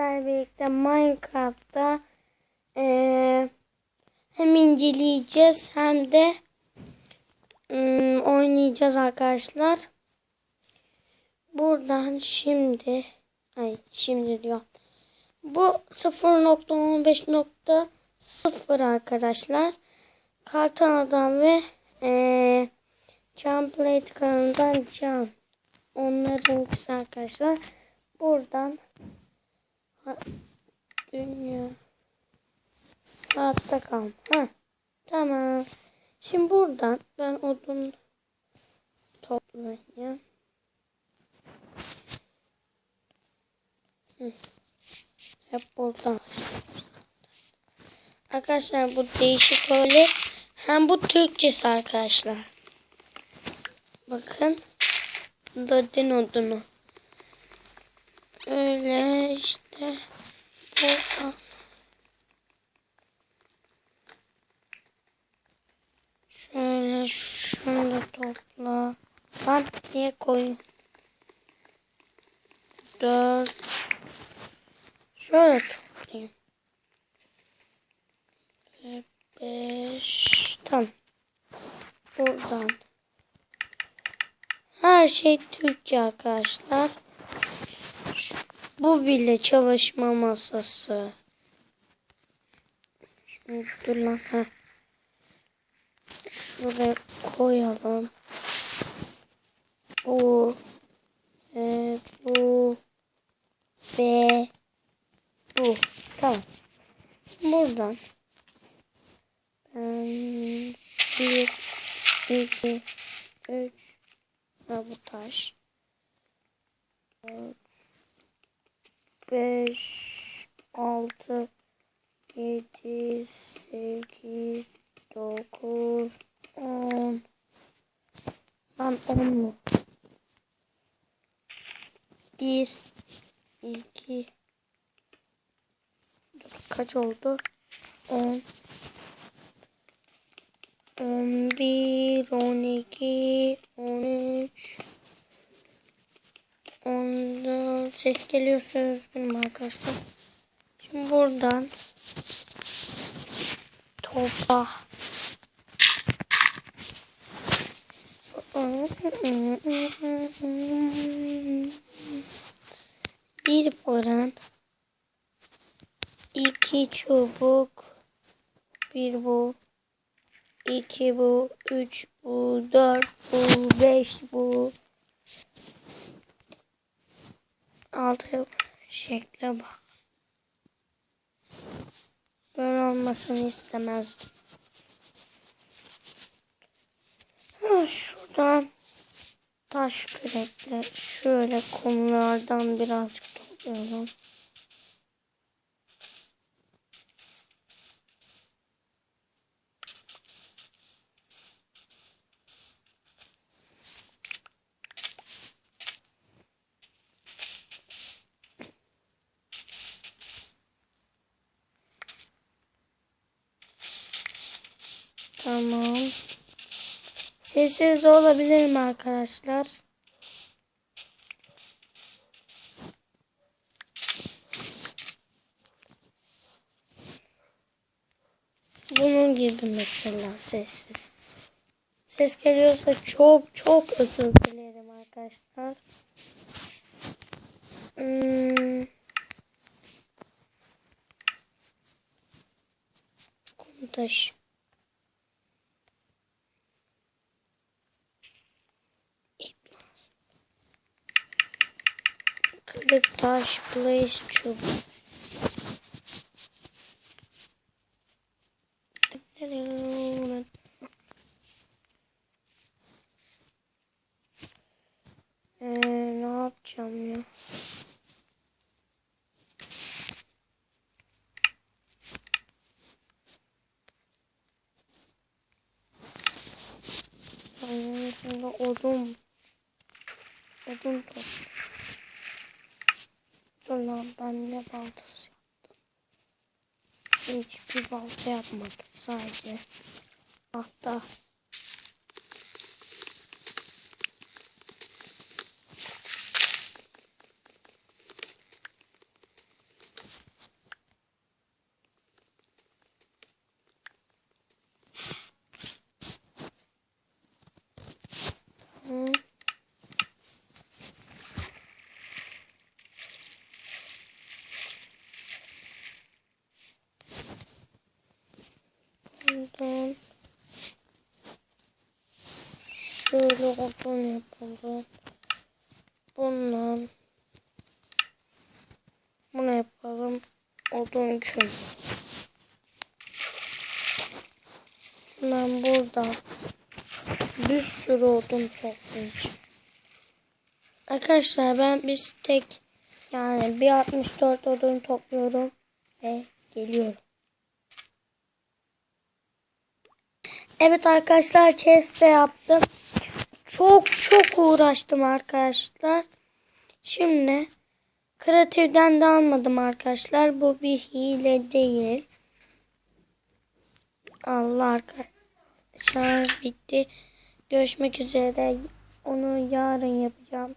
sizlerle birlikte Minecraft'ta eee, hem inceleyeceğiz hem de ım, oynayacağız arkadaşlar. Buradan şimdi ay şimdi diyor. Bu 0.15.0 arkadaşlar. Karton Adam ve eee Champlate kanalından Can. Onların ikisi arkadaşlar. Buradan dünya hayatta kal. Ha, tamam. Şimdi buradan ben odun toplayayım. Hep buradan. Arkadaşlar bu değişik öyle. Hem bu Türkçesi arkadaşlar. Bakın. Dadin odunu. Öyle işte. Buradan. Şöyle şunu da topla. Lan niye koyun? Dört. Şöyle toplayayım. Ve beş. Tamam. Buradan. Her şey Türkçe arkadaşlar. Bu bile çalışma masası. Şimdi dur lan. Ha. Şuraya koyalım. Bu. E, bu. Ve. Bu. Tamam. Buradan. Bir, iki, üç, Ha bu taş. 5 6 7 8 9 10 Lan 10 mu? 1 2 Dur kaç oldu? 10 11 12 ses geliyorsa üzgünüm arkadaşlar. Şimdi buradan topa bir fırın iki çubuk bir bu iki bu üç bu dört bu beş bu altı şekle bak. Böyle olmasını istemezdim. Ha, şuradan taş kürekle şöyle kumlardan birazcık toplayalım. Tamam. Sessiz de olabilir mi arkadaşlar? Bunun gibi mesela sessiz. Ses geliyorsa çok çok özür dilerim arkadaşlar. Hmm. Kum Kırık taş, blaze çubuk. Yapacağım ya? Şimdi odun odun top. Dur lan ben ne baltası yaptım? Hiçbir balta yapmadım sadece. Hatta odun yapalım. Bundan bunu yapalım. Odun küm. Ben burada bir sürü odun toplayacağım. Arkadaşlar ben biz tek yani bir 64 odun topluyorum ve geliyorum. Evet arkadaşlar chest de yaptım. Çok çok uğraştım arkadaşlar. Şimdi kreatiften de almadım arkadaşlar. Bu bir hile değil. Allah arkadaşlar. Bitti. Görüşmek üzere. Onu yarın yapacağım.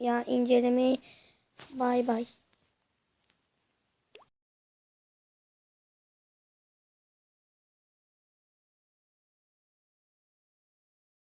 Ya incelemeyi bay bay.